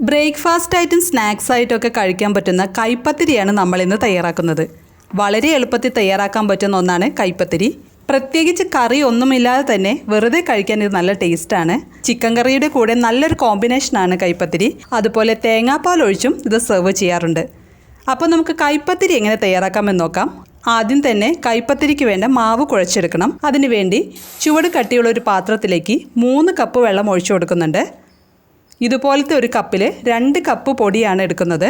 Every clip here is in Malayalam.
ബ്രേക്ക്ഫാസ്റ്റ് ആയിട്ടും സ്നാക്സ് ആയിട്ടൊക്കെ കഴിക്കാൻ പറ്റുന്ന കൈപ്പത്തിരിയാണ് നമ്മൾ ഇന്ന് തയ്യാറാക്കുന്നത്. വളരെ എളുപ്പത്തിൽ തയ്യാറാക്കാൻ പറ്റുന്ന ഒന്നാണ് കൈപ്പത്തിരി. പ്രത്യേകിച്ച് കറി ഒന്നുമില്ലാതെ തന്നെ വെറുതെ കഴിക്കാൻ ഇത് നല്ല ടേസ്റ്റാണ് ചിക്കൻ കറിയുടെ കൂടെ നല്ലൊരു കോമ്പിനേഷനാണ് കൈപ്പത്തിരി. അതുപോലെ തേങ്ങാപ്പാൽ ഒഴിച്ചും ഇത് സെർവ് ചെയ്യാറുണ്ട്. അപ്പോൾ നമുക്ക് കൈപ്പത്തിരി എങ്ങനെ തയ്യാറാക്കാമെന്ന് നോക്കാം. ആദ്യം തന്നെ കൈപ്പത്തിരിക്ക് വേണ്ട മാവ് കുഴച്ചെടുക്കണം. അതിനുവേണ്ടി ചുവട് കട്ടിയുള്ള ഒരു പാത്രത്തിലേക്ക് മൂന്ന് കപ്പ് വെള്ളം ഒഴിച്ചു കൊടുക്കുന്നുണ്ട്. ഇതുപോലത്തെ ഒരു കപ്പിൽ രണ്ട് കപ്പ് പൊടിയാണ് എടുക്കുന്നത്.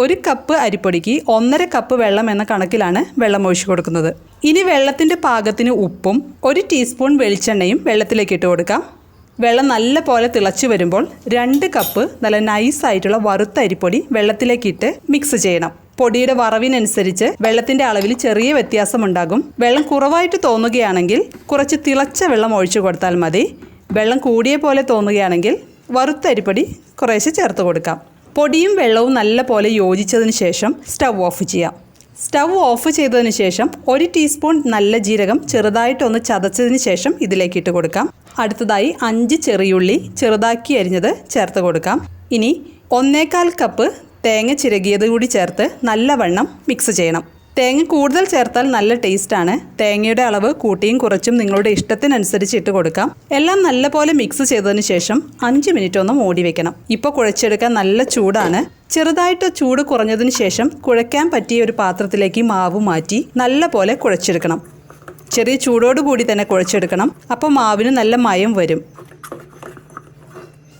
ഒരു കപ്പ് അരിപ്പൊടിക്ക് ഒന്നര കപ്പ് വെള്ളം എന്ന കണക്കിലാണ് വെള്ളം ഒഴിച്ചു കൊടുക്കുന്നത്. ഇനി വെള്ളത്തിന്റെ പാകത്തിന് ഉപ്പും ഒരു ടീസ്പൂൺ വെളിച്ചെണ്ണയും വെള്ളത്തിലേക്ക് ഇട്ട് കൊടുക്കാം. വെള്ളം നല്ല പോലെ തിളച്ച് വരുമ്പോൾ രണ്ട് കപ്പ് നല്ല നൈസായിട്ടുള്ള വറുത്ത അരിപ്പൊടി വെള്ളത്തിലേക്ക് ഇട്ട് മിക്സ് ചെയ്യണം. പൊടിയുടെ വറവിനനുസരിച്ച് വെള്ളത്തിന്റെ അളവിൽ ചെറിയ വ്യത്യാസമുണ്ടാകും വെള്ളം കുറവായിട്ട് തോന്നുകയാണെങ്കിൽ കുറച്ച് തിളച്ച വെള്ളം ഒഴിച്ചു കൊടുത്താൽ മതി. വെള്ളം കൂടിയ പോലെ തോന്നുകയാണെങ്കിൽ വറുത്ത അരിപ്പൊടി കുറേശ്ശെ ചേർത്ത് കൊടുക്കാം. പൊടിയും വെള്ളവും നല്ല പോലെ യോജിച്ചതിന് ശേഷം സ്റ്റവ് ഓഫ് ചെയ്യാം. സ്റ്റവ് ഓഫ് ചെയ്തതിന് ശേഷം ഒരു ടീസ്പൂൺ നല്ല ജീരകം ചെറുതായിട്ടൊന്ന് ചതച്ചതിന് ശേഷം ഇതിലേക്ക് ഇട്ട് കൊടുക്കാം. അടുത്തതായി അഞ്ച് ചെറിയുള്ളി ചെറുതാക്കി അരിഞ്ഞത് ചേർത്ത് കൊടുക്കാം. ഇനി ഒന്നേകാൽ കപ്പ് തേങ്ങ ചിരകിയത് കൂടി ചേർത്ത് നല്ലവണ്ണം മിക്സ് ചെയ്യണം. തേങ്ങ കൂടുതൽ ചേർത്താൽ നല്ല ടേസ്റ്റാണ്. തേങ്ങയുടെ അളവ് കൂട്ടിയും കുറച്ചും നിങ്ങളുടെ ഇഷ്ടത്തിനനുസരിച്ച് ഇട്ട് കൊടുക്കാം. എല്ലാം നല്ലപോലെ മിക്സ് ചെയ്തതിന് ശേഷം അഞ്ച് മിനിറ്റ് ഒന്ന് മൂടി വെക്കണം. ഇപ്പോൾ കുഴച്ചെടുക്കാൻ നല്ല ചൂടാണ്. ചെറുതായിട്ട് ചൂട് കുറഞ്ഞതിന് ശേഷം കുഴയ്ക്കാൻ പറ്റിയ ഒരു പാത്രത്തിലേക്ക് മാവ് മാറ്റി നല്ല പോലെ കുഴച്ചെടുക്കണം. ചെറിയ ചൂടോട് കൂടി തന്നെ കുഴച്ചെടുക്കണം. അപ്പോൾ മാവിന് നല്ല മയം വരും.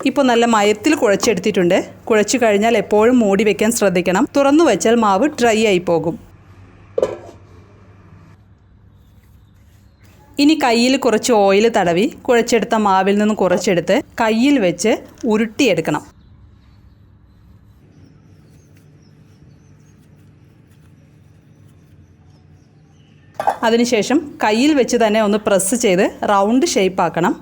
ഇപ്പോൾ നല്ല മയത്തിൽ കുഴച്ചെടുത്തിട്ടുണ്ട്. കുഴച്ചു കഴിഞ്ഞാൽ എപ്പോഴും മൂടി വെക്കാൻ ശ്രദ്ധിക്കണം. തുറന്നു വെച്ചാൽ മാവ് ഡ്രൈ ആയി പോകും. ഇനി കയ്യിൽ കുറച്ച് ഓയിൽ തടവി കുഴച്ചെടുത്ത മാവിൽ നിന്ന് കുറച്ചെടുത്ത് കയ്യിൽ വെച്ച് ഉരുട്ടിയെടുക്കണം. അതിനുശേഷം കയ്യിൽ വെച്ച് തന്നെ ഒന്ന് പ്രസ് ചെയ്ത് റൗണ്ട് ഷേപ്പ് ആക്കണം.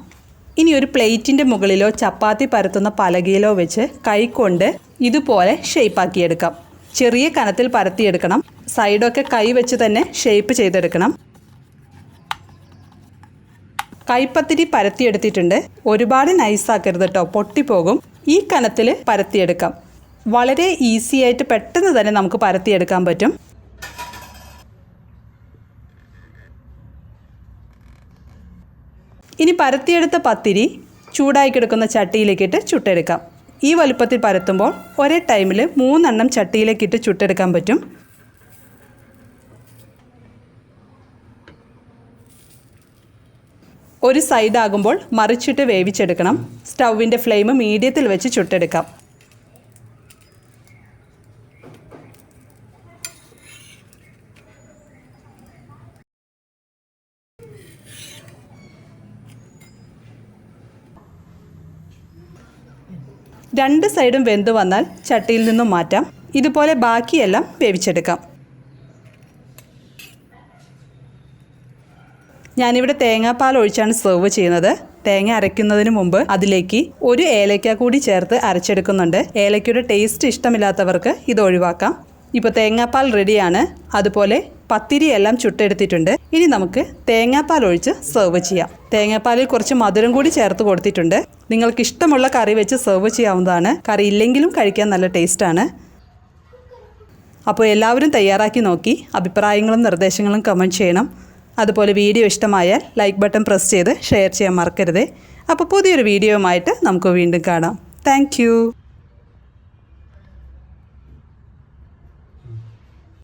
ഇനി ഒരു പ്ലേറ്റിന്റെ മുകളിലോ ചപ്പാത്തി പരത്തുന്ന പലകയിലോ വെച്ച് കൈകൊണ്ട് ഇതുപോലെ ഷേപ്പാക്കിയെടുക്കാം ചെറിയ കനത്തിൽ പരത്തിയെടുക്കണം. സൈഡൊക്കെ കൈ വെച്ച് തന്നെ ഷേപ്പ് ചെയ്തെടുക്കണം. കൈപ്പത്തിരി പരത്തിയെടുത്തിട്ടുണ്ട്. ഒരുപാട് നൈസാക്കരുത് കേട്ടോ പൊട്ടിപ്പോകും. ഈ കനത്തിൽ പരത്തിയെടുക്കാം. വളരെ ഈസി ആയിട്ട് പെട്ടെന്ന് തന്നെ നമുക്ക് പരത്തിയെടുക്കാൻ പറ്റും. ഇനി പരത്തിയെടുത്ത പത്തിരി ചൂടായി കിടക്കുന്ന ചട്ടിയിലേക്കിട്ട് ചുട്ടെടുക്കാം. ഈ വലുപ്പത്തിൽ പരത്തുമ്പോൾ ഒരേ ടൈമിൽ മൂന്നെണ്ണം ചട്ടിയിലേക്കിട്ട് ചുട്ടെടുക്കാൻ പറ്റും. ഒരു സൈഡാകുമ്പോൾ മറിച്ചിട്ട് വേവിച്ചെടുക്കണം. സ്റ്റൗവിന്റെ ഫ്ലെയിം മീഡിയത്തിൽ വെച്ച് ചുട്ടെടുക്കാം. രണ്ട് സൈഡും വെന്ത് വന്നാൽ ചട്ടിയിൽ നിന്നും മാറ്റാം. ഇതുപോലെ ബാക്കിയെല്ലാം വേവിച്ചെടുക്കാം. ഞാനിവിടെ തേങ്ങാപ്പാൽ ഒഴിച്ചാണ് സെർവ് ചെയ്യുന്നത്. തേങ്ങ അരയ്ക്കുന്നതിന് മുമ്പ് അതിലേക്ക് ഒരു ഏലക്ക കൂടി ചേർത്ത് അരച്ചെടുക്കുന്നുണ്ട്. ഏലക്കയുടെ ടേസ്റ്റ് ഇഷ്ടമില്ലാത്തവർക്ക് ഇത് ഒഴിവാക്കാം. ഇപ്പോൾ തേങ്ങാപ്പാൽ റെഡിയാണ് അതുപോലെ പത്തിരി എല്ലാം ചുട്ടെടുത്തിട്ടുണ്ട്. ഇനി നമുക്ക് തേങ്ങാപ്പാൽ ഒഴിച്ച് സെർവ് ചെയ്യാം. തേങ്ങാപ്പാലിൽ കുറച്ച് മധുരം കൂടി ചേർത്ത് കൊടുത്തിട്ടുണ്ട്. നിങ്ങൾക്ക് ഇഷ്ടമുള്ള കറി വെച്ച് സെർവ് ചെയ്യാവുന്നതാണ്. കറി ഇല്ലെങ്കിലും കഴിക്കാൻ നല്ല ടേസ്റ്റാണ് അപ്പോൾ എല്ലാവരും തയ്യാറാക്കി നോക്കി. അഭിപ്രായങ്ങളും നിർദ്ദേശങ്ങളും കമന്റ് ചെയ്യണം. അതുപോലെ വീഡിയോ ഇഷ്ടമായാൽ ലൈക്ക് ബട്ടൺ പ്രസ് ചെയ്ത് ഷെയർ ചെയ്യാൻ മറക്കരുതേ. അപ്പോൾ പുതിയൊരു വീഡിയോയുമായിട്ട് നമുക്ക് വീണ്ടും കാണാം. താങ്ക്